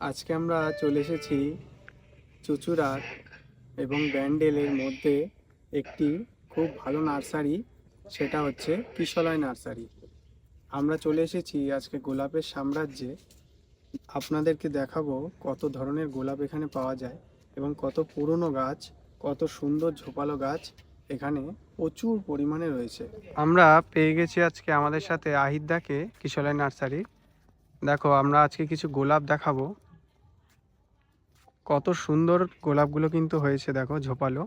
আজকে আমরা চলে এসেছি চুচুড়ার এবং ব্যান্ডেলের মধ্যে একটি খুব ভালো নার্সারি, সেটা হচ্ছে কিশলয় নার্সারি। আমরা চলে এসেছি আজকে গোলাপের সাম্রাজ্যে। আপনাদেরকে দেখাবো কত ধরনের গোলাপ এখানে পাওয়া যায় এবং কত পুরনো গাছ, কত সুন্দর ঝোপালো গাছ এখানে প্রচুর পরিমাণে রয়েছে। আমরা পেয়ে গেছি আজকে আমাদের সাথে আহিদ্দাকে কিশলয় নার্সারি। দেখো, আমরা আজকে কিছু গোলাপ দেখাবো। কত সুন্দর গোলাপগুলো কিন্তু হয়েছে দেখো ঝোপালো।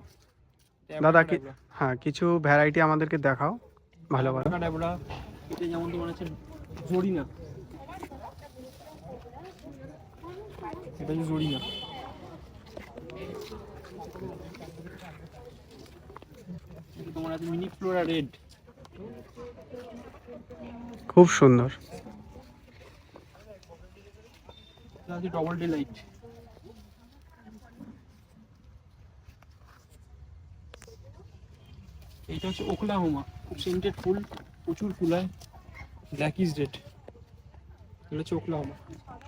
দাদা কি হ্যাঁ কিছু ভ্যারাইটি আমাদেরকে দেখাও ভালো ভালো। যেমন তোমার আছে জরিনা। এটা হচ্ছে জরিনা। তোমার আছে মিনি ফ্লোরা রেড খুব সুন্দর। এটা আছে ডবল এইটা হচ্ছে ওকলাহোমা খুব সেন্টেড ফুল প্রচুর ফুল হয়। ব্ল্যাক ইজ রেড এটা হচ্ছে ওকলাহোমা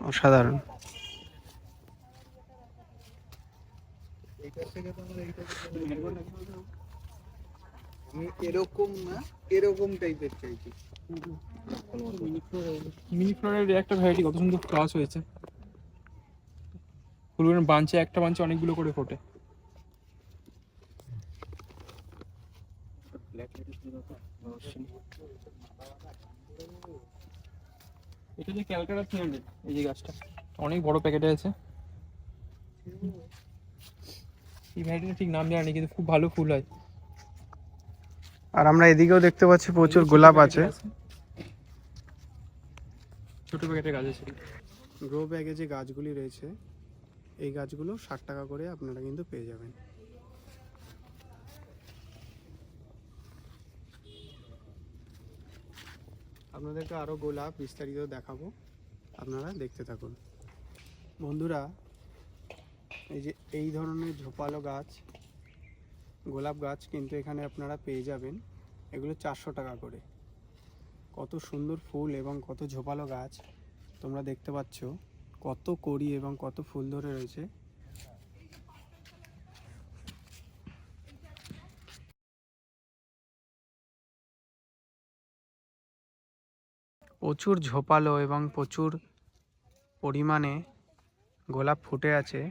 অসাধারণ। আমি এরকম না এরকম টাইপের চাইছি। মিনি ফ্লোরের একটা ভ্যারাইটি কত সুন্দর ক্লাস হয়েছে। বাঞ্চে একটা বাঞ্চে অনেকগুলো করে ফোটে। এটা যে ক্যালকাটা থ্রি হান্ড্রেড এই যে গাছটা। অনেক বড় প্যাকেটে আছে। এই ভ্যারাইটিটা ঠিক নাম জানি কিন্তু খুব ভালো ফুল হয়। আর আমরা এদিকেও দেখতে পাচ্ছি প্রচুর গোলাপ আছে। ছোট প্যাকেটের গাছ আছে। গ্রো ব্যাগে যে গাছগুলি রয়েছে এই গাছগুলো ষাট টাকা করে আপনারা কিন্তু পেয়ে যাবেন। আপনাদেরকে আরও গোলাপ বিস্তারিত দেখাবো। আপনারা দেখতে থাকুন। বন্ধুরা, এই যে এই ধরনের ঝোপালো গাছ, গোলাপ গাছ কিন্তু এখানে আপনারা পেয়ে যাবেন। এগুলো চারশো টাকা করে। কত সুন্দর ফুল এবং কত ঝোপালো গাছ তোমরা দেখতে পাচ্ছ। কত কড়ি এবং কত ফুল ধরে রয়েছে। প্রচুর ঝোপালো এবং প্রচুর পরিমাণে গোলাপ ফুটে আছে।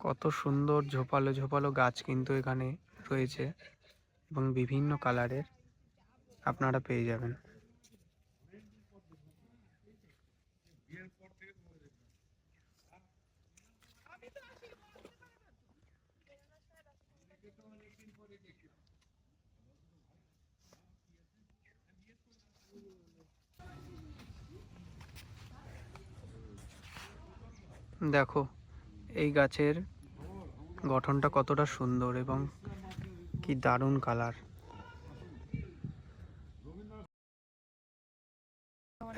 কত সুন্দর ঝোপালো ঝোপালো গাছ কিন্তু এখানে রয়েছে এবং বিভিন্ন কালারের। আপনারা পেয়ে যাবেন। দেখো এই গাছের গঠনটা কতটা সুন্দর এবং কি দারুণ কালার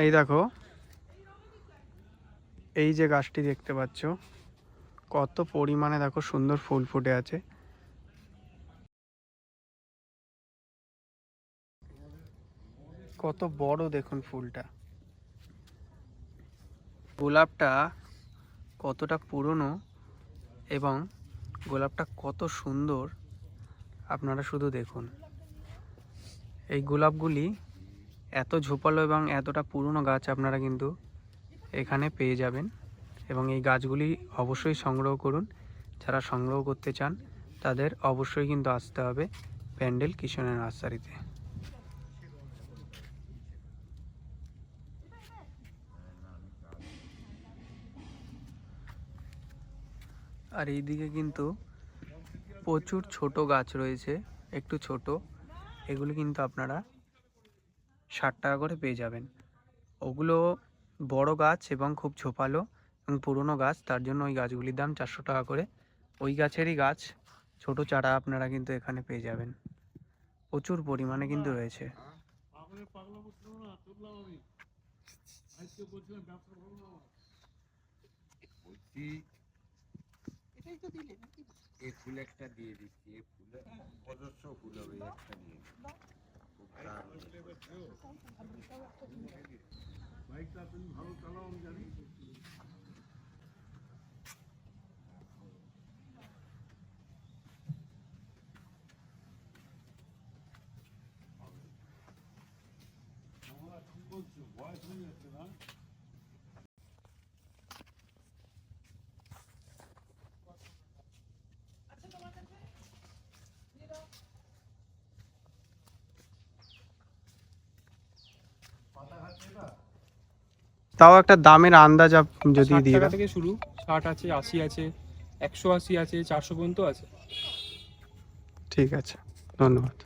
এই দেখো, এই যে গাছটি দেখতে পাচ্ছ, কত পরিমাণে দেখো সুন্দর ফুল ফুটে আছে। কত বড় দেখুন ফুলটা। গোলাপটা কতটা পুরনো এবং গোলাপটা কত সুন্দর, আপনারা শুধু দেখুন। এই গোলাপগুলি এত ঝোপালো এবং এতটা পুরনো গাছ আপনারা কিন্তু এখানে পেয়ে যাবেন এবং এই গাছগুলি অবশ্যই সংগ্রহ করুন। যারা সংগ্রহ করতে চান, তাদের অবশ্যই কিন্তু আসতে হবে প্যান্ডেল কিশনের নার্সারিতে। আর এইদিকে কিন্তু প্রচুর ছোট গাছ রয়েছে, একটু ছোট। এগুলো কিন্তু আপনারা ষাট টাকা করে পেয়ে যাবেন। ওগুলো বড় গাছ এবং খুব ঝোপালো এবং পুরনো গাছ, তার জন্য ওই গাছগুলির দাম চারশো টাকা করে। ওই গাছেরই গাছ, ছোট চারা আপনারা কিন্তু এখানে পেয়ে যাবেন। প্রচুর পরিমাণে কিন্তু রয়েছে। বলছি এটাই তো দিলে নাকি এই ফুল একটা দিয়ে দিচ্ছি এই ফুল অজস্র ফুল হবে এই একটা নিয়ে নিন। খুব দারুণ। তাও একটা দামের আন্দাজ যদি দিয়ে টাকা থেকে শুরু। ষাট আছে আশি আছে একশো আশি আছে চারশো পর্যন্ত আছে। ঠিক আছে ধন্যবাদ।